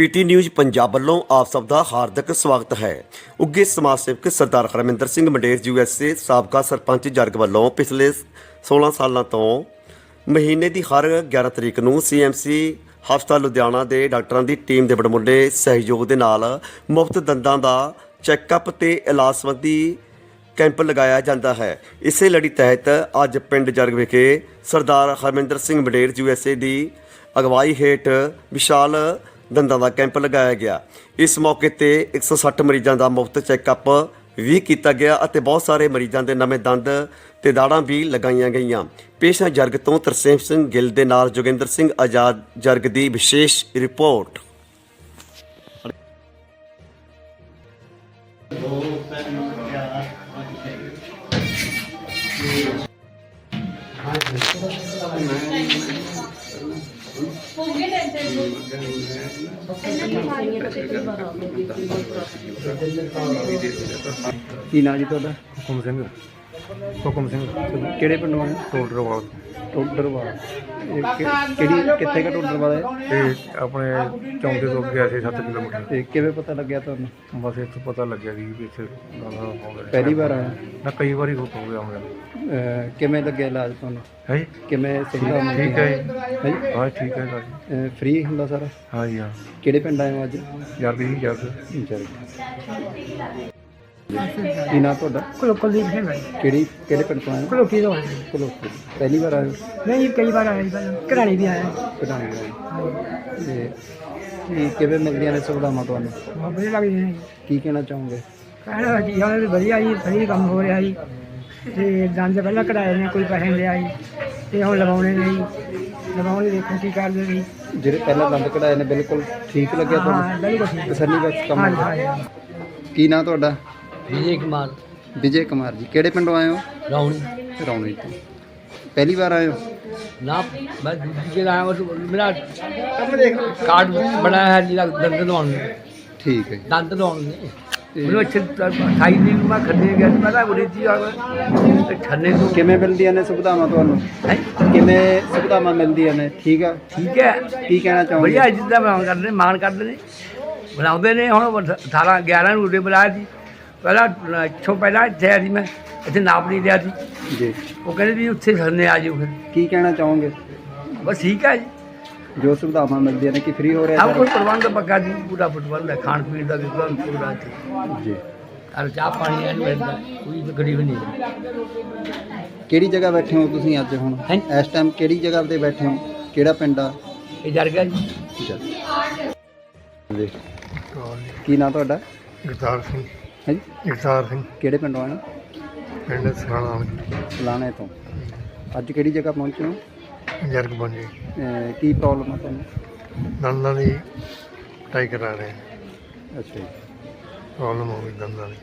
PT news Punjab ਵੱਲੋਂ ਆਪ ਸਭ ਦਾ ਹਾਰਦਿਕ ਸਵਾਗਤ ਹੈ। ਉੱਗੇ ਸਮਾਜ ਸੇਵਕ ਸਰਦਾਰ ਹਰਮਿੰਦਰ ਸਿੰਘ ਮੰਡੇਰ ਯੂਐਸਏ ਸਾਬਕਾ ਸਰਪੰਚ ਜਰਗ ਵੱਲੋਂ ਪਿਛਲੇ 16 ਸਾਲਾਂ ਤੋਂ ਮਹੀਨੇ ਦੀ ਹਰ 11 ਤਰੀਕ ਨੂੰ ਸੀਐਮਸੀ ਹਸਪਤਾਲ ਲੁਧਿਆਣਾ ਦੇ ਡਾਕਟਰਾਂ ਦੀ ਟੀਮ ਦੇ ਬੜਮੁੰਡੇ ਸਹਿਯੋਗ ਦੇ ਨਾਲ ਮੁਫਤ ਦੰਦਾਂ ਦਾ ਚੈੱਕਅਪ ਤੇ ਇਲਾਜ ਸੰਬੰਧੀ ਕੈਂਪ ਲਗਾਇਆ ਜਾਂਦਾ ਹੈ। ਇਸੇ ਲੜੀ ਤਹਿਤ ਅੱਜ ਪਿੰਡ ਜਰਗ ਵਿਖੇ ਸਰਦਾਰ ਹਰਮਿੰਦਰ ਸਿੰਘ ਮੰਡੇਰ ਯੂਐਸਏ ਦੀ ਅਗਵਾਈ ਹੇਠ ਵਿਸ਼ਾਲ ਦੰਦਾਂ ਦਾ ਕੈਂਪ ਲਗਾਇਆ ਗਿਆ। ਇਸ ਮੌਕੇ ਤੇ 160 ਮਰੀਜ਼ਾਂ ਦਾ ਮੁਫਤ ਚੈੱਕਅਪ ਵੀ ਕੀਤਾ ਗਿਆ ਅਤੇ ਬਹੁਤ ਸਾਰੇ ਮਰੀਜ਼ਾਂ ਦੇ ਨਵੇਂ ਦੰਦ ਤੇ ਦਾੜਾਂ ਵੀ ਲਗਾਈਆਂ ਗਈਆਂ। ਪੇਸ਼ਾ ਜਰਗ ਤੋਂ ਤਰਸੇਮ ਸਿੰਘ ਗਿੱਲ ਦੇ ਨਾਲ ਜੋਗਿੰਦਰ ਸਿੰਘ ਆਜ਼ਾਦ ਜਰਗ ਦੀ ਵਿਸ਼ੇਸ਼ ਰਿਪੋਰਟ। ਕੀ ਨਾਂ ਜੀ ਤੁਹਾਡਾ? ਹੁਕਮ ਸਿੰਘ। ਹੁਕਮ ਸਿੰਘ। ਕਿਹੜੇ ਪਿੰਡੋਂ ਆਏ ਟੋਡਰ ਵਾਲ ਟੋਡਰਵਾਲ। ਇਹ ਕਿ- ਕਿਹੜੀ ਕਿੱਥੇ ਕਾ ਟੋਡਰਵਾਲ ਹੈ? ਤੇ ਆਪਣੇ ਚੌਂਕੇ ਤੋਂ ਅੱਗੇ ਸੀ 7 ਕਿਲੋਮੀਟਰ। ਤੇ ਕਿਵੇਂ ਪਤਾ ਲੱਗਿਆ ਤੁਹਾਨੂੰ? ਬਸ ਇੱਥੋਂ ਪਤਾ ਲੱਗਿਆ ਜੀ ਵੀ ਇੱਥੇ ਦਾਦਾ ਹੋ ਗਿਆ। ਪਹਿਲੀ ਵਾਰ ਆਏ ਨਾ ਕਈ ਵਾਰੀ ਹੋ ਹੋ ਗਿਆ ਹੋਇਆ ਅਹ ਕਿਵੇਂ ਲੱਗਿਆ ਇਲਾਜ ਤੁਹਾਨੂੰ? ਹੈ ਜੀ? ਕਿਵੇਂ ਸੁਵਿਧਾ ਮਿਲੀ? ਠੀਕ ਹੈ ਜੀ। ਹੈ ਜੀ? ਹਾਂ ਠੀਕ ਹੈ ਜੀ। ਫ੍ਰੀ ਹੁੰਦਾ ਸਾਰਾ? ਹਾਂ ਜੀ ਹਾਂ। ਕਿਹੜੇ ਪਿੰਡ ਆਏ ਹੋ ਅੱਜ? ਯਾਰ ਵੀ ਯਾਰ ਚਲ ਕੀ ਨਾਂ ਤੁਹਾਡਾ? ਕੋਲ ਕੁਲਦੀਪ ਸਿੰਘ ਹੈ ਕਿਹੜੀ ਕਿਹੜੇ ਪਿੰਡ ਤੋਂ ਆਏ ਹੋ? ਕੋਲੋਕੀ ਤੋਂ ਆਏ ਕਲੋਕੀ। ਪਹਿਲੀ ਵਾਰ ਆਏ ਹੋ? ਨਹੀਂ ਕਈ ਵਾਰ ਆਇਆ ਜੀ। ਘਰਾਣੀ ਵੀ ਆਇਆ ਕਢਾਣੀ ਆਏ ਤੇ ਕੀ ਕਿਵੇਂ ਮਿਲਦੀਆਂ ਨੇ ਸੁਵਿਧਾਵਾਂ ਤੁਹਾਨੂੰ? ਬਹੁਤ ਵਧੀਆ ਲੱਗਦੇ ਨੇ ਕੀ ਕਹਿਣਾ ਚਾਹੋਗੇ? ਕਹਿਣਾ ਜੀ ਹਾਂ ਵੀ ਵਧੀਆ ਜੀ ਸਹੀ ਕੰਮ ਹੋ ਰਿਹਾ ਜੀ। ਤੇ ਦੰਦ ਪਹਿਲਾਂ ਕਢਾਏ ਨੇ ਕੋਈ ਪੈਸੇ ਨਹੀਂ ਲਿਆ ਜੀ। ਤੇ ਹੁਣ ਲਗਾਉਣੇ ਨੇ ਜੀ। ਲਗਾਉਣੇ ਦੇਖੋ ਕੀ ਕਰਦੇ ਨੇ ਜੀ। ਜਿਹੜੇ ਪਹਿਲਾਂ ਦੰਦ ਕਢਾਏ ਨੇ ਬਿਲਕੁਲ ਠੀਕ ਲੱਗਿਆ ਹਾਂ ਤੁਹਾਨੂੰ? ਬਿਲਕੁਲ ਠੀਕ। ਤਸੱਲੀ ਬਖਸ਼ ਕੰਮ ਹਾਂ ਹਾਂ ਕੀ ਨਾਂ ਤੁਹਾਡਾ? ਵਿਜੇ ਕੁਮਾਰ। ਵਿਜੇ ਕੁਮਾਰ ਜੀ ਕਿਹੜੇ ਪਿੰਡੋਂ ਆਏ ਹੋ? ਰਾਉਣੀ ਰੌਣੀ ਤੋਂ। ਪਹਿਲੀ ਵਾਰ ਆਏ ਹੋ? ਨਾ ਮੈਂ ਦੂਜੀ ਕੇ ਆਇਆ ਉਹ ਮੇਰਾ ਕਾਰਡ ਬਣਾਇਆ ਹੈ ਜੀ ਦੰਦ ਲਵਾਉਣ ਨੂੰ। ਠੀਕ ਹੈ ਜੀ। ਦੰਦ ਲਵਾਉਣ ਨੂੰ। ਤੇ ਮੈਨੂੰ ਅੱਛੇ 28 ਦਿਨ ਮੈਂ ਖੰਨੇ ਗਿਆ ਸੀ ਪਹਿਲਾਂ ਉਰੇ ਸੀ ਆ ਤੇ ਖੰਨੇ ਤੋਂ ਕਿਵੇਂ ਮਿਲਦੀਆਂ ਨੇ ਸੁਵਿਧਾਵਾਂ ਤੁਹਾਨੂੰ? ਹੈਂ? ਕਿਵੇਂ ਸੁਵਿਧਾਵਾਂ ਮਿਲਦੀਆਂ ਨੇ? ਠੀਕ ਆ? ਠੀਕ ਹੈ। ਕੀ ਕਹਿਣਾ ਚਾਹੋਗੇ? ਵਧੀਆ ਜਿੱਦਾਂ ਬਣਾਉਣ ਕਰਦੇ ਨੇ ਮਾਨ ਕਰਦੇ ਨੇ। ਬਣਾਉਂਦੇ ਨੇ ਹੁਣ 18 11 ਨੂੰ ਉਰੇ ਬੁਲਾਇਆ ਸੀ। ਪਹਿਲਾਂ ਅ, ਇੱਥੋਂ ਪਹਿਲਾਂ ਇੱਥੇ ਆਇਆ ਸੀ ਮੈਂ ਇੱਥੇ ਨਾਪ ਨਹੀਂ ਲਿਆ ਸੀ। ਜੀ। ਉਹ ਕਹਿੰਦੇ ਵੀ ਉੱਥੇ ਖੰਨੇ ਆ ਜਾਓ ਫਿਰ। ਕੀ ਕਹਿਣਾ ਚਾਹੋਗੇ? ਬਸ ਠੀਕ ਹੈ ਜੀ। ਜੋ ਸੁਵਿਧਾਵਾਂ ਮਿਲਦੀਆਂ ਨੇ ਕਿ ਫ੍ਰੀ ਹੋ ਰਿਹਾ ਸਭ ਕੁਝ ਪ੍ਰਬੰਧ ਪੱਕਾ ਜੀ ਪੂਰਾ ਪ੍ਰਬੰਧ ਹੈ ਖਾਣ ਪੀਣ ਦਾ ਵੀ ਪ੍ਰਬੰਧ ਪੂਰਾ ਇੱਥੇ? ਜੀ। ਹਰ ਚਾਹ ਪਾਣੀ ਐਨ ਮਿਲਦਾ ਕੋਈ ਤਕਲੀਫ ਨਹੀਂ ਕਿਹੜੀ ਜਗ੍ਹਾ ਬੈਠੇ ਹੋ ਤੁਸੀਂ ਅੱਜ ਹੁਣ? ਹੈਂ? ਇਸ ਟਾਈਮ ਕਿਹੜੀ ਜਗ੍ਹਾ ਤੇ ਬੈਠੇ ਹੋ? ਕਿਹੜਾ ਪਿੰਡ ਆ? ਇਹ ਜਰ ਗਿਆ ਜੀ। ਜੀ। ਕੀ ਨਾਂ ਤੁਹਾਡਾ? ਜਗਤਾਰ ਸਿੰਘ। ਹੈ ਜੀ ਜਗਤਾਰ ਸਿੰਘ। ਕਿਹੜੇ ਪਿੰਡੋਂ ਆਏ ਹੋ? ਪਿੰਡ ਸਰਾਣਾ। ਫਲਾਣੇ ਤੋਂ। ਅੱਜ ਕਿਹੜੀ ਜਗ੍ਹਾ ਪਹੁੰਚੇ ਹੋ? ਜਰਗ ਬੰਜੇ ਅਹ ਕੀ ਪ੍ਰੋਬਲਮ ਆ ਤੁਹਾਨੂੰ? ਦੰਦਾਂ ਦੀ ਟਾਈ ਕਰਾ ਰਹੇ ਹਾਂ। ਅੱਛਾ ਜੀ। ਪ੍ਰੋਬਲਮ ਹੋ ਗਈ ਦੰਦਾਂ ਦੀ।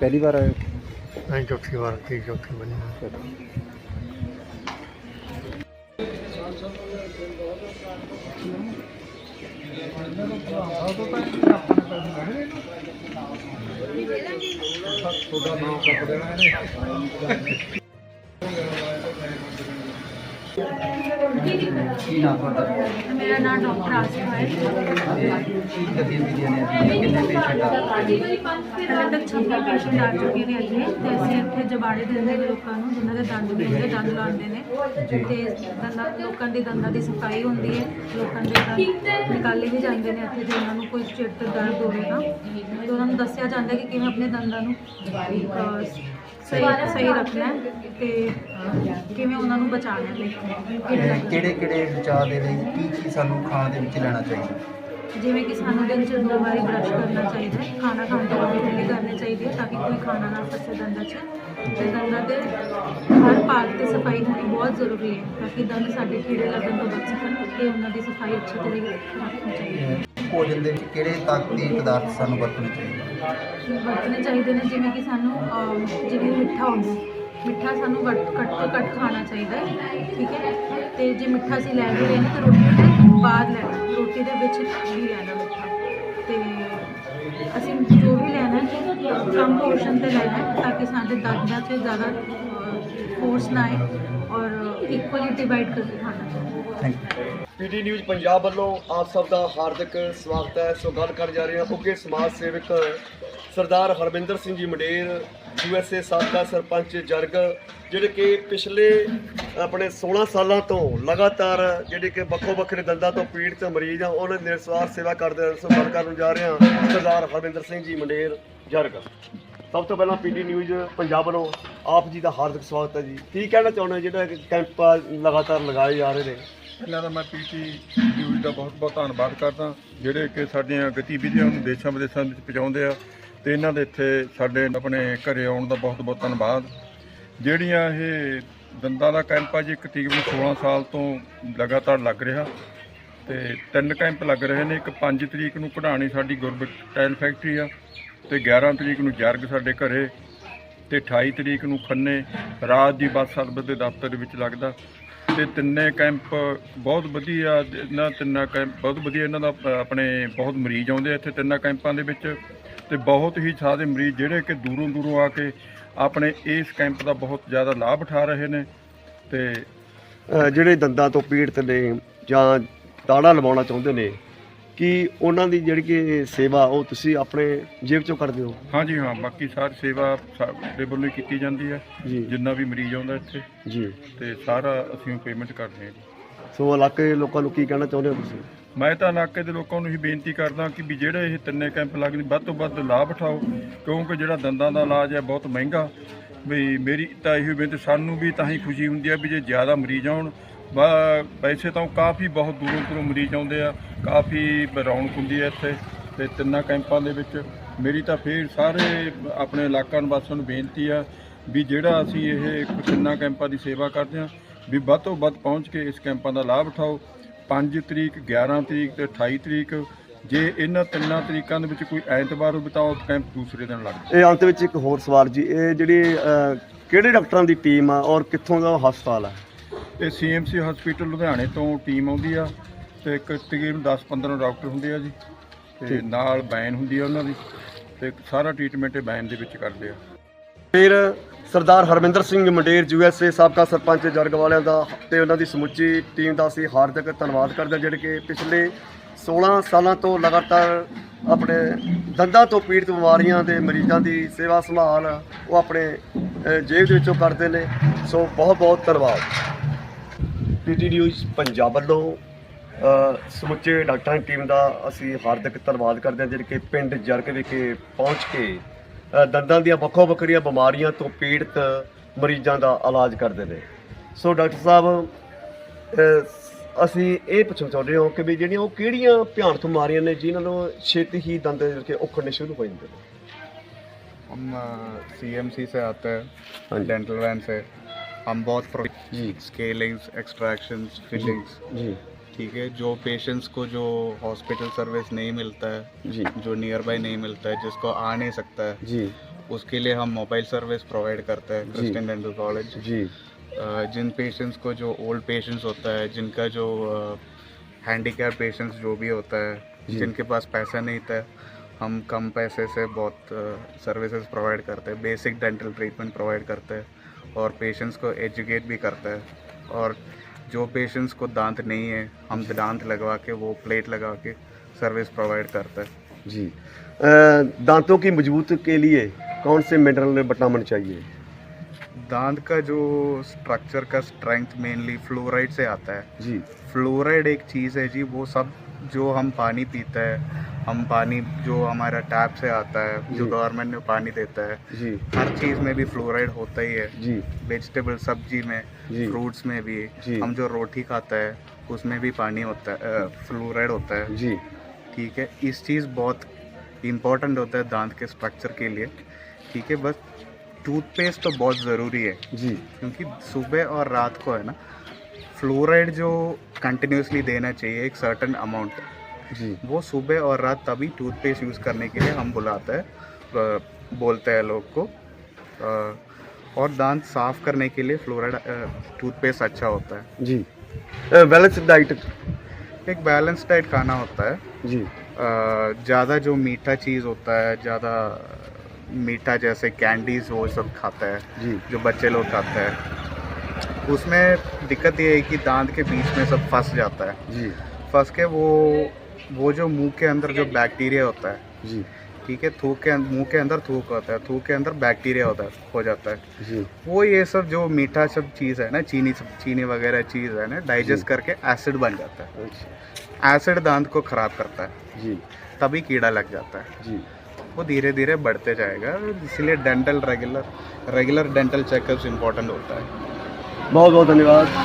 ਪਹਿਲੀ ਵਾਰ ਆਏ ਹੋ? ਨਹੀਂ ਚੌਥੀ ਵਾਰ ਕੀ ਚੌਥੀ ਬਣੀ ਚਲੋ। ਪੈਸੇ ਲੱਗਣੇ ਇਹਨੂੰ ਤੁਹਾਡਾ ਨਾਮ ਕੱਟ ਦੇਣਾ ਇਹਨੇ? ਕੀ ਨਾਮ ਤੁਹਾਡਾ? ਮੇਰਾ ਨਾਮ ਡਾਕਟਰ ਆਸਿਫ ਹੈ। ਕੀ ਗਤੀਵਿਧੀਆਂ ਨੇ ਅੱਜ? ਕਿੰਨੇ ਪੇਸ਼ੈਂਟ ਆ ਪਹਿਲੇ ਤੱਕ 26 ਪੇਸ਼ੈਂਟ ਆ ਚੁੱਕੇ ਨੇ ਇੱਥੇ ਤੇ ਅਸੀਂ ਇੱਥੇ ਜਬਾੜੇ ਦਿੰਦੇ ਨੇ ਲੋਕਾਂ ਨੂੰ ਜਿਨ੍ਹਾਂ ਦੇ ਦੰਦ ਹੁੰਦੇ ਦੰਦ ਲਾਉਂਦੇ ਨੇ। ਤੇ ਦੰਦਾਂ ਲੋਕਾਂ ਦੀ ਦੰਦਾਂ ਦੀ ਸਫ਼ਾਈ ਹੁੰਦੀ ਹੈ। ਲੋਕਾਂ ਦੇ ਦੰਦ ਨਿਕਾਲੇ ਵੀ ਜਾਂਦੇ ਨੇ ਇੱਥੇ ਜੇ ਉਹਨਾਂ ਨੂੰ ਕੋਈ ਚਿੱਟ ਦਰਦ ਹੋਵੇ ਤਾਂ। ਉਹਨਾਂ ਨੂੰ ਦੱਸਿਆ ਜਾਂਦਾ ਕਿ ਕਿਵੇਂ ਆਪਣੇ ਦੰਦਾਂ ਨੂੰ ਸਹੀ ਸਹੀ ਰੱਖਣਾ ਹੈ ਤੇ ਕਿਵੇਂ ਉਹਨਾਂ ਨੂੰ ਬਚਾਉਣਾ ਹੈ। ਕਿਹੜੇ ਕਿਹੜੇ ਬਚਾਅ ਦੇ ਲਈ ਕੀ ਕੀ ਸਾਨੂੰ ਖਾਣ ਦੇ ਵਿੱਚ ਲੈਣਾ ਚਾਹੀਦਾ? ਜਿਵੇਂ ਕਿ ਸਾਨੂੰ ਦਿਨ ਚ ਦੋ ਵਾਰੀ ਬ੍ਰਸ਼ ਕਰਨਾ ਚਾਹੀਦਾ ਹੈ ਖਾਣਾ ਖਾਣ ਤੋਂ ਬਾਅਦ ਠੰਡੀ ਕਰਨੀ ਚਾਹੀਦੀ ਹੈ ਤਾਂ ਕਿ ਕੋਈ ਖਾਣਾ ਨਾ ਫਸੇ ਦੰਦਾਂ 'ਚ। ਤੇ ਦੰਦਾਂ ਦੇ ਹਰ ਭਾਗ ਤੇ ਸਫ਼ਾਈ ਹੋਣੀ ਬਹੁਤ ਜ਼ਰੂਰੀ ਹੈ ਤਾਂ ਕਿ ਦੰਦ ਸਾਡੇ ਕੀੜੇ ਲੱਗਣ ਤੋਂ ਬਚ ਸਕਣ ਤੇ ਉਹਨਾਂ ਦੀ ਸਫ਼ਾਈ ਅੱਛੇ ਤਰੀਕੇ ਨਾਲ ਰੱਖਣੀ ਚਾਹੀਦੀ ਹੈ। ਭੋਜਨ ਦੇ ਵਿੱਚ ਕਿਹੜੇ ਤਾਕਤੀ ਪਦਾਰਥ ਸਾਨੂੰ ਵਰਤਣੇ ਚਾਹੀਦੇ ਵਰਤਣੇ ਚਾਹੀਦੇ ਨੇ ਜਿਵੇਂ ਕਿ ਸਾਨੂੰ ਅਮ, ਜਿਵੇਂ ਮਿੱਠਾ ਹੁੰਦਾ ਮਿੱਠਾ ਸਾਨੂੰ ਵੱਟ ਘੱਟ ਤੋਂ ਘੱਟ ਖਾਣਾ ਚਾਹੀਦਾ ਹੈ ਠੀਕ ਹੈ? ਤੇ ਜੇ ਮਿੱਠਾ ਅਸੀਂ ਲੈ ਵੀ ਰਹੇ ਹਾਂ ਤਾਂ ਰੋਟੀ ਦੇ ਬਾਅਦ ਲੈਣਾ ਰੋਟੀ ਦੇ ਵਿੱਚ ਨਹੀਂ ਲੈਣਾ ਮਿੱਠਾ। ਤੇ ਅਸੀਂ ਜੋ ਵੀ ਲੈਣਾ ਹੈ ਕਮ ਪੋਰਸ਼ਨ ਤੇ ਲੈਣਾ ਤਾਂ ਕਿ ਸਾਡੇ ਦੰਦਾਂ 'ਚ ਜ਼ਿਆਦਾ ਫੋਰਸ ਨਾ ਆਏ ਔਰ ਇਕੁਅਲੀ ਡਿਵਾਈਡ ਕਰਕੇ ਖਾਣਾ ਚਾਹੀਦਾ thank you PT news Punjab ਵੱਲੋਂ ਆਪ ਸਭ ਦਾ ਹਾਰਦਿਕ ਸਵਾਗਤ ਹੈ ਸੋ ਗੱਲ ਕਰ ਜਾ ਰਹੇ ਹਾਂ ਉੱਘੇ ਸਮਾਜ ਸੇਵਕ ਸਰਦਾਰ ਹਰਵਿੰਦਰ ਸਿੰਘ ਜੀ ਮੰਡੇਰ ਯੂਐਸਏ ਸਾਬਕਾ ਸਰਪੰਚ ਜਰਗ ਜਿਹੜੇ ਕਿ ਪਿਛਲੇ ਆਪਣੇ 16 ਸਾਲਾਂ ਤੋਂ ਲਗਾਤਾਰ ਜਿਹੜੇ ਕਿ ਵੱਖੋ ਵੱਖਰੇ ਦੰਦਾਂ ਤੋਂ ਪੀੜਤ ਮਰੀਜ਼ ਆ ਉਹਨਾਂ ਦੀ ਨਿਰਸਵਾਰ ਸੇਵਾ ਕਰਦੇ ਹਨ ਸੋ ਗੱਲ ਕਰਨ ਜਾ ਰਹੇ ਹਾਂ ਸਰਦਾਰ ਹਰਵਿੰਦਰ ਸਿੰਘ ਜੀ ਮੰਡੇਰ ਜਰਗ ਸਭ ਤੋਂ ਪਹਿਲਾਂ ਪੀਟੀ ਨਿਊਜ਼ ਪੰਜਾਬ ਵੱਲੋਂ ਆਪ ਜੀ ਦਾ ਹਾਰਦਿਕ ਸਵਾਗਤ ਹੈ ਜੀ। ਕੀ ਕਹਿਣਾ ਚਾਹੁੰਦੇ ਹੋ? ਜਿਹੜਾ ਕਿ ਕੈਂਪ ਲਗਾਤਾਰ ਲਗਾਏ ਜਾ ਰਹੇ ਨੇ। ਇਹਨਾਂ ਦਾ ਮੈਂ ਪੀਟੀ ਨਿਊਜ਼ ਦਾ ਬਹੁਤ ਬਹੁਤ ਧੰਨਵਾਦ ਕਰਦਾ। ਜਿਹੜੇ ਕਿ ਸਾਡੀਆਂ ਗਤੀਵਿਧੀਆਂ ਨੂੰ ਦੇਸ਼ਾਂ ਵਿਦੇਸ਼ਾਂ ਵਿੱਚ ਪਹੁੰਚਾਉਂਦੇ ਆ, ਤੇ ਇਹਨਾਂ ਦੇ ਇੱਥੇ ਸਾਡੇ ਆਪਣੇ ਘਰੇ ਆਉਣ ਦਾ ਬਹੁਤ ਬਹੁਤ ਧੰਨਵਾਦ। ਜਿਹੜੀਆਂ ਇਹ ਦੰਦਾਂ ਦਾ ਕੈਂਪ ਆ ਜੀ ਤਕਰੀਬਨ 16 ਸਾਲ ਤੋਂ ਲਗਾਤਾਰ ਲੱਗ ਰਿਹਾ। ਤੇ ਤਿੰਨ ਕੈਂਪ ਲੱਗ ਰਹੇ ਨੇ। ਇੱਕ 5 ਤਰੀਕ ਨੂੰ ਕਢਾਣੀ ਸਾਡੀ ਗੁਰਬਿਟ ਟਾਇਲ ਫੈਕਟਰੀ ਆ। ਤੇ 11 ਤਰੀਕ ਨੂੰ ਜਰਗ ਸਾਡੇ ਘਰੇ ਤੇ 28 ਤਰੀਕ ਨੂੰ ਖੰਨੇ ਰਾਜ ਦੀ ਬੱਸ ਸਰਵਿਸ ਦੇ ਦਫ਼ਤਰ ਵਿੱਚ ਲੱਗਦਾ। ਤੇ ਤਿੰਨੇ ਕੈਂਪ ਬਹੁਤ ਵਧੀਆ ਇਹਨਾਂ ਤਿੰਨਾਂ ਕੈਂਪ ਬਹੁਤ ਵਧੀਆ ਇਹਨਾਂ ਦਾ ਆਪਣੇ ਬਹੁਤ ਮਰੀਜ਼ ਆਉਂਦੇ ਆ ਇੱਥੇ ਤਿੰਨਾਂ ਕੈਂਪਾਂ ਦੇ ਵਿੱਚ ਤੇ ਬਹੁਤ ਹੀ ਸਾਰੇ ਮਰੀਜ਼ ਜਿਹੜੇ ਕਿ ਦੂਰੋਂ ਦੂਰੋਂ ਆ ਕੇ ਆਪਣੇ ਇਸ ਕੈਂਪ ਦਾ ਬਹੁਤ ਜ਼ਿਆਦਾ ਲਾਭ ਉਠਾ ਰਹੇ ਨੇ ਤੇ ਜਿਹੜੇ ਦੰਦਾਂ ਤੋਂ ਪੀੜਤ ਨੇ ਜਾਂ ਤਾੜਾ ਲਵਾਉਣਾ ਚਾਹੁੰਦੇ ਨੇ ਕਿ ਉਹਨਾਂ ਦੀ ਜਿਹੜੀ ਕਿ ਸੇਵਾ ਉਹ ਤੁਸੀਂ ਆਪਣੇ ਜੇਬ ਚੋਂ ਕਰਦੇ ਹੋ? ਹਾਂਜੀ ਹਾਂ। ਬਾਕੀ ਸਾਰੀ ਸੇਵਾ ਸਾਡੇ ਵੱਲੋਂ ਹੀ ਕੀਤੀ ਜਾਂਦੀ ਹੈ। ਜੀ। ਜਿੰਨਾ ਵੀ ਮਰੀਜ਼ ਆਉਂਦਾ ਇੱਥੇ ਜੀ। ਤੇ ਸਾਰਾ ਅਸੀਂ ਪੇਮੈਂਟ ਕਰਦੇ ਹਾਂ ਜੀ। ਸੋ ਇਲਾਕੇ ਦੇ ਲੋਕਾਂ ਨੂੰ ਕੀ ਕਹਿਣਾ ਚਾਹੁੰਦੇ ਹੋ ਤੁਸੀਂ? ਮੈਂ ਤਾਂ ਇਲਾਕੇ ਦੇ ਲੋਕਾਂ ਨੂੰ ਹੀ ਬੇਨਤੀ ਕਰਦਾ ਕਿ ਵੀ ਜਿਹੜੇ ਇਹ ਤਿੰਨੇ ਕੈਂਪ ਲੱਗਦੇ ਵੱਧ ਤੋਂ ਵੱਧ ਲਾਭ ਉਠਾਓ। ਕਿਉਂਕਿ ਜਿਹੜਾ ਦੰਦਾਂ ਦਾ ਇਲਾਜ ਹੈ ਬਹੁਤ ਮਹਿੰਗਾ। ਵੀ ਮੇਰੀ ਤਾਂ ਇਹੀ ਬੇਨਤੀ ਸਾਨੂੰ ਵੀ ਤਾਂ ਹੀ ਖੁਸ਼ੀ ਹੁੰਦੀ ਹੈ ਵੀ ਜੇ ਜ਼ਿਆਦਾ ਮਰੀਜ਼ ਆਉਣ ਵੈਸੇ ਤਾਂ ਕਾਫੀ ਬਹੁਤ ਦੂਰੋਂ ਦੂਰੋਂ ਮਰੀਜ਼ ਆਉਂਦੇ ਆ, ਕਾਫੀ ਰੌਣਕ ਹੁੰਦੀ ਹੈ ਇੱਥੇ, ਤੇ ਤਿੰਨਾਂ ਕੈਂਪਾਂ ਦੇ ਵਿੱਚ ਮੇਰੀ ਤਾਂ ਫੇਰ ਸਾਰੇ ਆਪਣੇ ਇਲਾਕਾ ਨਿਵਾਸੀਆਂ ਨੂੰ ਬੇਨਤੀ ਆ ਵੀ ਜਿਹੜਾ ਅਸੀਂ ਇਹ ਤਿੰਨਾਂ ਕੈਂਪਾਂ ਦੀ ਸੇਵਾ ਕਰਦੇ ਹਾਂ ਵੀ ਵੱਧ ਤੋਂ ਵੱਧ ਪਹੁੰਚ ਕੇ ਇਸ ਕੈਂਪਾਂ ਦਾ ਲਾਭ ਉਠਾਓ। 5 ਤਰੀਕ 11 ਤਰੀਕ ਤੇ 28 ਤਰੀਕ, ਜੇ ਇਹਨਾਂ ਤਿੰਨਾਂ ਤਰੀਕਾਂ ਦੇ ਵਿੱਚ ਕੋਈ ਐਤਵਾਰ ਨੂੰ ਬਿਤਾਓ ਕੈਂਪ ਦੂਸਰੇ ਦਿਨ ਲੱਗਦਾ ਇਹ ਅੰਤ ਵਿੱਚ ਇੱਕ ਹੋਰ ਸਵਾਲ ਜੀ, ਇਹ ਜਿਹੜੀ ਕਿਹੜੇ ਡਾਕਟਰਾਂ ਦੀ ਟੀਮ ਆ ਔਰ ਕਿੱਥੋਂ ਦਾ ਹਸਪਤਾਲ ਆ? ਇਹ ਸੀਐਮਸੀ ਹਸਪੀਟਲ ਲੁਧਿਆਣੇ ਤੋਂ ਟੀਮ ਆਉਂਦੀ ਆ ਤੇ ਇੱਕ ਤਕਰੀਬਨ 10-15 ਡਾਕਟਰ ਹੁੰਦੇ ਆ ਜੀ। ਤੇ ਨਾਲ ਬੈਨ ਹੁੰਦੀ ਆ ਉਹਨਾਂ ਦੀ ਤੇ ਸਾਰਾ ਟ੍ਰੀਟਮੈਂਟ ਇਹ ਬੈਨ ਦੇ ਵਿੱਚ ਕਰਦੇ ਆ। ਫਿਰ ਸਰਦਾਰ ਹਰਮਿੰਦਰ ਸਿੰਘ ਮੰਡੇਰ ਯੂਐਸਏ ਸਾਬਕਾ ਸਰਪੰਚ ਜਰਗ ਵਾਲਿਆਂ ਦਾ ਤੇ ਉਹਨਾਂ ਦੀ ਸਮੁੱਚੀ ਟੀਮ ਦਾ ਅਸੀਂ ਹਾਰਦਿਕ ਧੰਨਵਾਦ ਕਰਦੇ ਹਾਂ ਜਿਹੜੇ ਕਿ ਪਿਛਲੇ 16 ਸਾਲਾਂ ਤੋਂ ਲਗਾਤਾਰ ਆਪਣੇ ਦੰਦਾਂ ਤੋਂ ਪੀੜਤ ਬਿਮਾਰੀਆਂ ਦੇ ਮਰੀਜ਼ਾਂ ਦੀ ਸੇਵਾ ਸੰਭਾਲ ਉਹ ਆਪਣੇ ਜੇਬ ਦੇ ਵਿੱਚੋਂ ਕਰਦੇ ਨੇ। ਸੋ ਬਹੁਤ ਬਹੁਤ ਧੰਨਵਾਦ। ਪੀਟੀ ਨਿਊਜ਼ ਪੰਜਾਬ ਵੱਲੋਂ ਅ, ਸਮੁੱਚੇ ਡਾਕਟਰਾਂ ਦੀ ਟੀਮ ਦਾ ਅਸੀਂ ਹਾਰਦਿਕ ਧੰਨਵਾਦ ਕਰਦੇ ਹਾਂ ਜਿਹੜੇ ਕਿ ਪਿੰਡ ਜਰਗ ਵਿਖੇ ਪਹੁੰਚ ਕੇ ਅ, ਦੰਦਾਂ ਦੀਆਂ ਵੱਖੋ ਵੱਖਰੀਆਂ ਬਿਮਾਰੀਆਂ ਤੋਂ ਪੀੜਤ ਮਰੀਜ਼ਾਂ ਦਾ ਇਲਾਜ ਕਰਦੇ ਨੇ ਸੋ ਡਾਕਟਰ ਸਾਹਿਬ ਅ, ਅਸੀਂ ਇਹ ਪੁੱਛਣਾ ਚਾਹੁੰਦੇ ਹਾਂ ਕਿ ਵੀ ਜਿਹੜੀਆਂ ਉਹ ਕਿਹੜੀਆਂ ਭਿਆਨਕ ਬਿਮਾਰੀਆਂ ਨੇ ਜਿਨ੍ਹਾਂ ਨੂੰ ਛੇਤੀ ਹੀ ਦੰਦ ਜਿਹੜੇ ਕਿ ਉਖੜਨੇ ਸ਼ੁਰੂ ਹੋ ਜਾਂਦੇ ਨੇ हम सीएमसी से आते हाँ हैं जी। डेंटल वैन से हम बहुत स्केलिंग्स एक्सट्रैक्शंस फिलिंग्स जी। ठीक है जो पेशेंट्स को जो हॉस्पिटल सर्विस नहीं मिलता है जी। जो नियर बाय नहीं मिलता है जिसको आ नहीं सकता है जी। उसके लिए हम मोबाइल सर्विस प्रोवाइड करते हैं क्रिस्टन डेंटल कॉलेज जी। जिन पेशेंट्स को जो ओल्ड पेशेंट्स होता है जिनका जो हैंडीकैप पेशेंट्स जो भी होता है जिनके पास पैसा नहीं था हम कम पैसे से बहुत सर्विसेज़ प्रोवाइड करते हैं बेसिक डेंटल ट्रीटमेंट प्रोवाइड करते हैं। और पेशेंट्स को एजुकेट भी करता है। और जो पेशेंट्स को दांत नहीं है हम दांत लगवा के वो प्लेट लगा के सर्विस प्रोवाइड करता है। जी। अ, दांतों की मज़बूत के लिए कौन से मिनरल विटामिन चाहिए? दांत का जो स्ट्रक्चर का स्ट्रेंथ मेनली फ्लोराइड से आता है। जी। फ्लोराइड एक चीज़ है जी वो सब जो हम पानी पीते हैं हम पानी जो हमारा टैप से आता है जो गवर्नमेंट में पानी देता है जी। हर चीज़ में भी फ्लोराइड होता ही है। जी। वेजिटेबल सब्ज़ी में फ्रूट्स में भी। जी। हम जो रोटी खाता है उसमें भी पानी होता है फ्लोराइड होता है। जी। ठीक है इस चीज़ बहुत इम्पोर्टेंट होता है दांत के स्ट्रक्चर के लिए। ठीक है बस टूथपेस्ट तो बहुत ज़रूरी है। जी। क्योंकि सुबह और रात को है ना फ्लोराइड जो कंटिन्यूसली देना चाहिए एक सर्टन अमाउंट जी। वो सुबह और रात तभी टूथपेस्ट यूज़ करने के लिए हम बुलाते हैं बोलते हैं लोग को। और दांत साफ़ करने के लिए फ्लोराइड टूथपेस्ट अच्छा होता है। जी। बैलेंस डाइट एक बैलेंस डाइट खाना होता है। जी। ज़्यादा जो मीठा चीज़ होता है ज़्यादा मीठा जैसे कैंडीज वो सब खाता है जी। जो बच्चे लोग खाते हैं। उसमें दिक्कत ये है कि दांत के बीच में सब फंस जाता है। जी। फंस के वो वो जो मुँह के अंदर जो बैक्टीरिया होता है जी। ठीक है थूक के मुँह के अंदर थूक होता है थूक के अंदर बैक्टीरिया होता है हो जाता है। जी। वो ये सब जो मीठा सब चीज़ है ना चीनी सब चीनी वगैरह चीज़ है ना डाइजेस्ट करके एसिड बन जाता है। एसिड दांत को ख़राब करता है। जी। तभी कीड़ा लग जाता है। जी। वो धीरे धीरे बढ़ते जाएगा इसलिए dental regular regular dental checkups important होता है। ਬਹੁਤ ਬਹੁਤ ਧੰਨਵਾਦ।